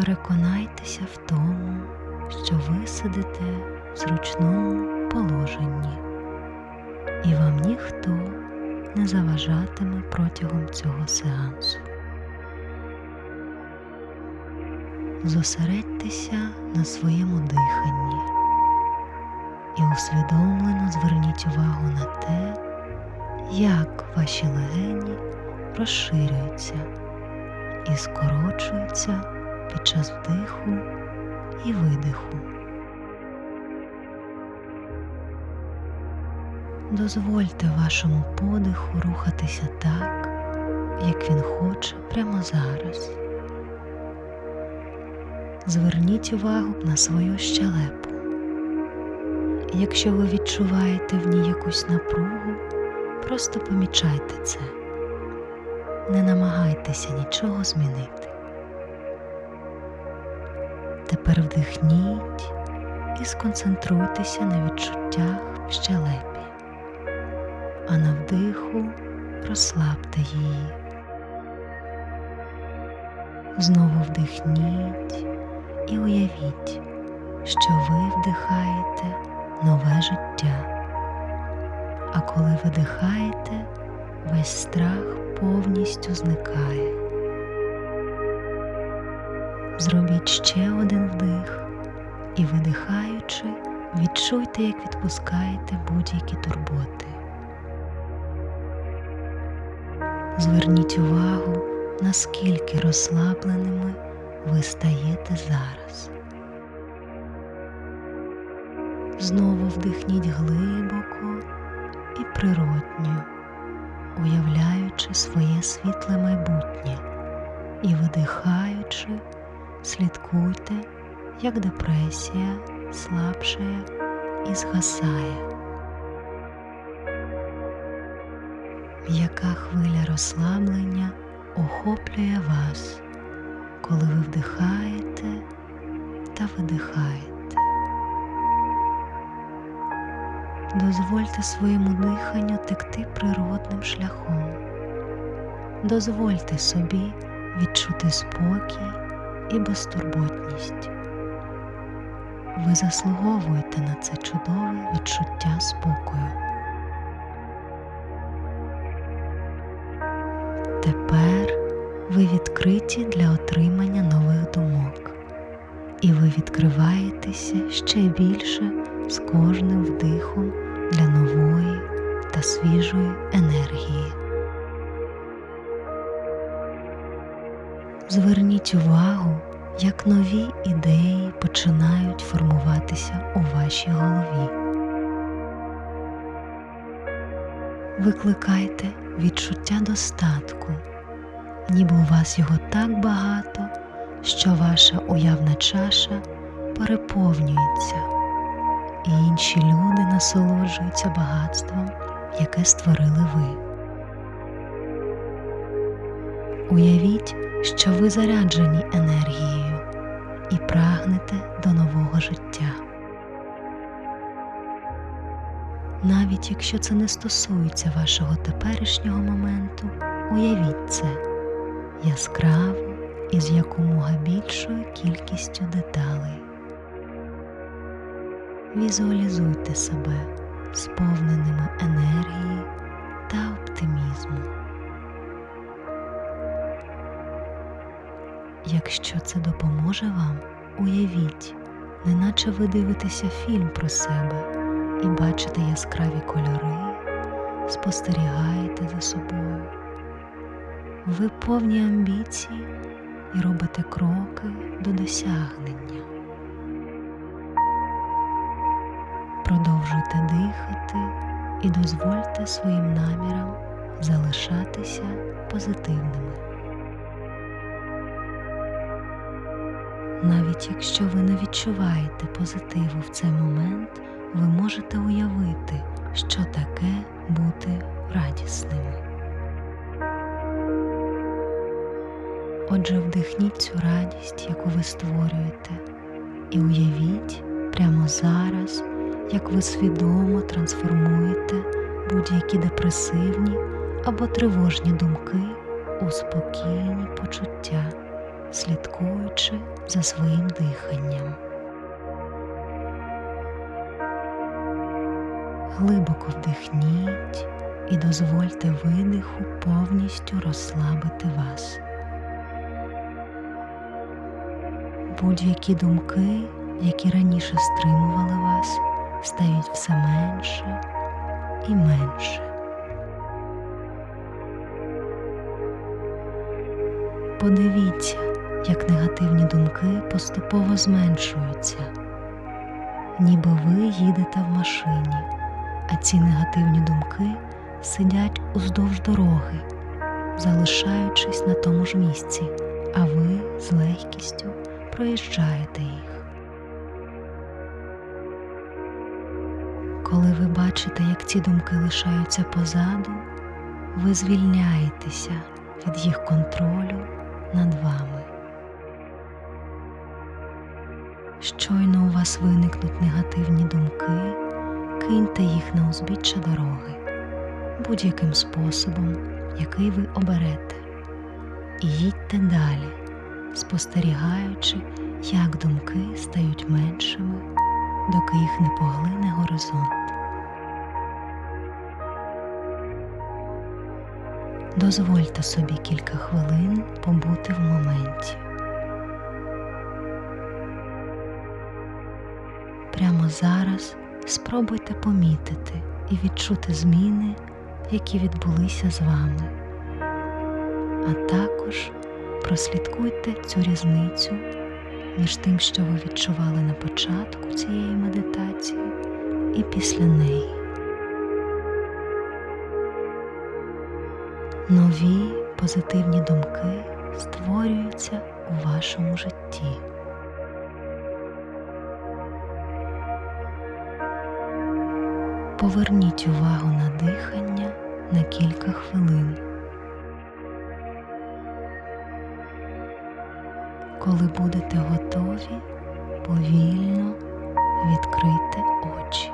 Переконайтеся в тому, що ви сидите в зручному положенні, і вам ніхто не заважатиме протягом цього сеансу. Зосередьтеся на своєму диханні і усвідомлено зверніть увагу на те, як ваші легені розширюються і скорочуються під час вдиху і видиху. Дозвольте вашому подиху рухатися так, як він хоче прямо зараз. Зверніть увагу на свою щелепу. Якщо ви відчуваєте в ній якусь напругу, просто помічайте це. Не намагайтеся нічого змінити. Тепер вдихніть і сконцентруйтеся на відчуттях в щелепі, а на вдиху розслабте її. Знову вдихніть і уявіть, що ви вдихаєте нове життя, а коли видихаєте, весь страх повністю зникає. Зробіть ще один вдих і, видихаючи, відчуйте, як відпускаєте будь-які турботи. Зверніть увагу, наскільки розслабленими ви стаєте зараз. Знову вдихніть глибоко і природньо, уявляючи своє світле майбутнє і видихаючи, слідкуйте, як депресія слабшає і згасає. М'яка хвиля розслаблення охоплює вас, коли ви вдихаєте та видихаєте. Дозвольте своєму диханню текти природним шляхом. Дозвольте собі відчути спокій і безтурботність. Ви заслуговуєте на це чудове відчуття спокою. Тепер ви відкриті для отримання нових думок, і ви відкриваєтеся ще більше з кожним вдихом для нової та свіжої енергії. Зверніть увагу, як нові ідеї починають формуватися у вашій голові. Викликайте відчуття достатку, ніби у вас його так багато, що ваша уявна чаша переповнюється, і інші люди насолоджуються багатством, яке створили ви. Уявіть, що ви заряджені енергією і прагнете до нового життя. Навіть якщо це не стосується вашого теперішнього моменту, уявіть це яскраво і з якомога більшою кількістю деталей. Візуалізуйте себе сповненими енергії Якщо це допоможе вам, уявіть, неначе ви дивитеся фільм про себе і бачите яскраві кольори, спостерігаєте за собою. Ви повні амбіції і робите кроки до досягнення. Продовжуйте дихати і дозвольте своїм намірам залишатися позитивними. Навіть якщо ви не відчуваєте позитиву в цей момент, ви можете уявити, що таке бути радісними. Отже, вдихніть цю радість, яку ви створюєте, і уявіть прямо зараз, як ви свідомо трансформуєте будь-які депресивні або тривожні думки у спокійні почуття слідкуючи за своїм диханням. Глибоко вдихніть і дозвольте видиху повністю розслабити вас. Будь-які думки, які раніше стримували вас, стають все менше і менше. Подивіться, як негативні думки поступово зменшуються, ніби ви їдете в машині, а ці негативні думки сидять уздовж дороги, залишаючись на тому ж місці, а ви з легкістю проїжджаєте їх. Коли ви бачите, як ці думки лишаються позаду, ви звільняєтеся від їх контролю над вами. Щойно у вас виникнуть негативні думки, киньте їх на узбіччя дороги будь-яким способом, який ви оберете, і їдьте далі, спостерігаючи, як думки стають меншими, доки їх не поглине горизонт. Дозвольте собі кілька хвилин побути в моменті. Зараз спробуйте помітити і відчути зміни, які відбулися з вами, а також прослідкуйте цю різницю між тим, що ви відчували на початку цієї медитації, і після неї. Нові позитивні думки створюються у вашому житті. Поверніть увагу на дихання на кілька хвилин. Коли будете готові, повільно відкрийте очі.